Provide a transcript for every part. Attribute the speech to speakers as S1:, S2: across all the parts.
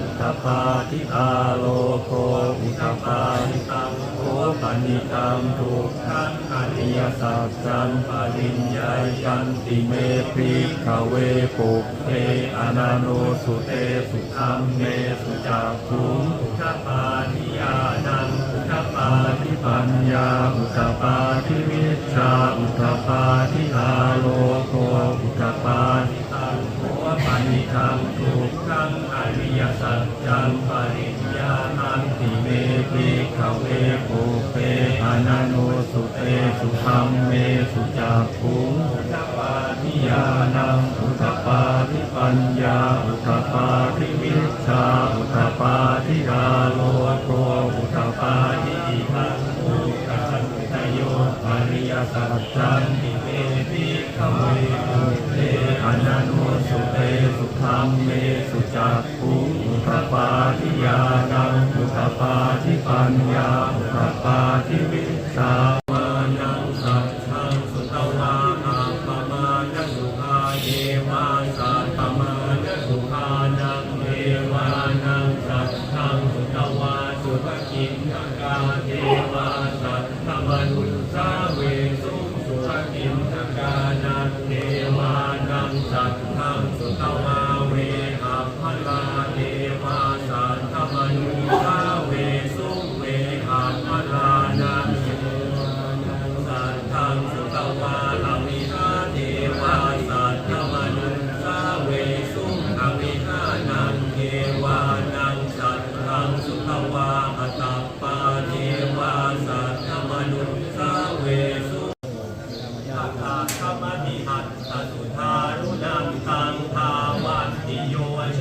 S1: อุตปาทิตาโลโกอุตปาทิตังโอปนิตังทุกขังอริยสัจจันปริญญายันติเมปิขเวปุเพอนาโนสุเตสุขัมเมสุจักขุงอุตปาทิยานังอุตปาทิปัญญาอุตปาทิวิชชาอุตปาทิอาโล สัจจังปริญญานันติเมปิขเวปุเพอนาโนสุเตสุขัมเมสุจักขุงอุตปาทิยานังอุตปาทิปัญญาอุตปาทิวิชชาอุตปาทิอาโลโกอุตปาทิอิทังอุกัจจโยอริยสัจจันติเมปิขเวปุเพอนันโนสุเตสุขัมเมสุจักขุง อุตปาทิยานังอุตปาทิปัญญาอุตปาทิวิชามานังสัจชังสุตวาอาปมาณสุภาเยวาสัตตมาณสุภานังเทวานังสัจชังสุตวาสุภกินกาเทวาสัตตมนุสาเว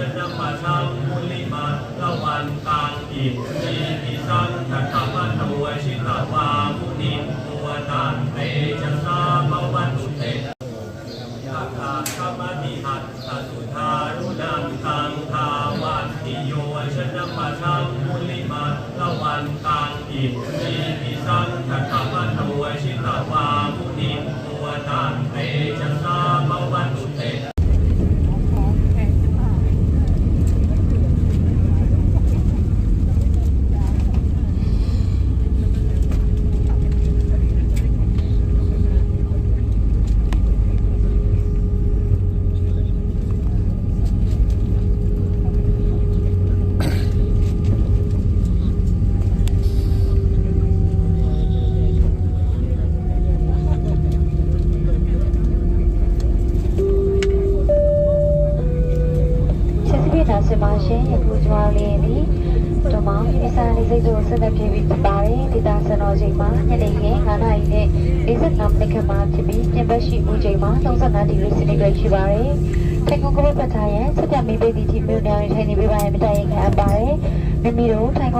S1: โยชนะปะทังมุลิมาละวันตังอิสีปิสังขตมโนชิตาวามุนิตัวนันเตชะสาภวันตุเตยัตถาธรรมนิหัตถสุทารุนังตังภาวันติโยชนะปะทังมุลิมาละวันตังอิสี
S2: ချစ်စပိနာစမရှင်ယခုကျွားလေးသည်ဓမ္မမိစာလေးစိတ်တို့ဆက်သက်ပြပြီးဖြစ်ပါတယ်ဒေတာစံတော်ချိန်မှာညနေခင်း9နာရီနဲ့45မိနစ်ခန့်မှာဖြစ်ပြီးပြင်ပရှိဦးချိန်မှာ35ဒီဂရီစင်တီဂရိတ်ရှိပါတယ်ထိုင်ကုန်ကလေးပတ်ထားရန်စက်ပြမေးပေးသည့်ဒီမြို့နယ်ထိုင်နေပေးပါရန်မတိုင်ရင်ခံအပ်ပါတယ်မိမိတို့ထိုင်ကုန်